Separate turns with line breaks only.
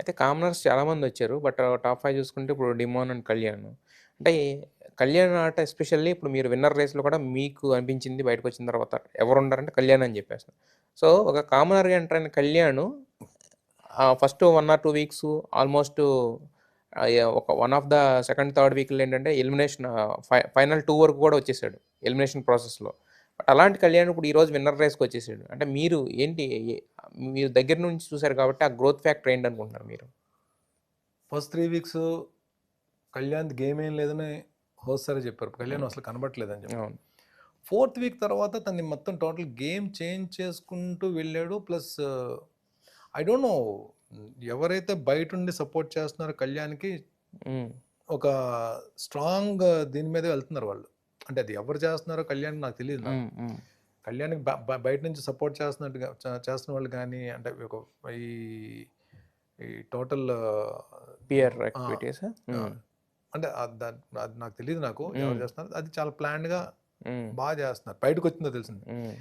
అయితే కామనర్స్ చాలామంది వచ్చారు. బట్ టాప్ ఫైవ్ చూసుకుంటే ఇప్పుడు డిమోన్ అండ్ కళ్యాణ్. అంటే కళ్యాణ్ ఆట ఎస్పెషల్లీ ఇప్పుడు మీరు విన్నర్ రేస్‌లో కూడా మీకు అనిపించింది బయటకొచ్చిన తర్వాత ఎవరు ఉండారంటే కళ్యాణ్ అని చెప్పేసి. సో, ఒక కామనర్‌గా ఎంటర్ అయిన Kalyan first one or two weeks almost ఒక one of the second, third వీక్‌లో ఏంటంటే ఎలిమినేషన్ ఫై ఫైనల్ టూ వరకు కూడా వచ్చేసాడు ఎలిమినేషన్ ప్రాసెస్‌లో. అలాంటి కళ్యాణ్ ఇప్పుడు ఈరోజు విన్నర్ రేస్‌కొచ్చేసాడు. అంటే మీరు ఏంటి మీరు దగ్గర నుంచి చూసారు కాబట్టి ఆ గ్రోత్ ఫ్యాక్టర్ ఏంటనుకుంటున్నారు మీరు?
ఫస్ట్ 3 వీక్స్ కళ్యాణ్‌ది గేమ్ ఏం లేదని హోస్ట్ సారే చెప్పారు. కళ్యాణ్. అసలు కనబడట్లేదని చెప్పి. ఫోర్త్ వీక్ తర్వాత తనని మొత్తం టోటల్ గేమ్ చేంజ్ చేసుకుంటూ వెళ్ళాడు. ప్లస్ ఐ డోంట్ నో ఎవరైతే బయటుండి సపోర్ట్ చేస్తున్నారో కళ్యాణ్‌కి. ఒక స్ట్రాంగ్ దీని మీదే వెళ్తున్నారు వాళ్ళు. అంటే అది ఎవరు చేస్తున్నారో కళ్యాణ్ నాకు బ బ బయట నుంచి సపోర్ట్ చేస్తున్నట్టుగా చేస్తున్న వాళ్ళు గానీ అంటే ఒక ఈ ఈ టోటల్
పియర్
ఆ!
యాక్టివిటీసా?
అంటే అది నాకు తెలీదు నాకు ఎవరు. చేస్తున్నారు. అది చాలా ప్లాన్డ్‌గా
హ్మ్.
బా చేస్తున్నారు. బయటకొచ్చిందో తెలిసింది.
హ్మ్.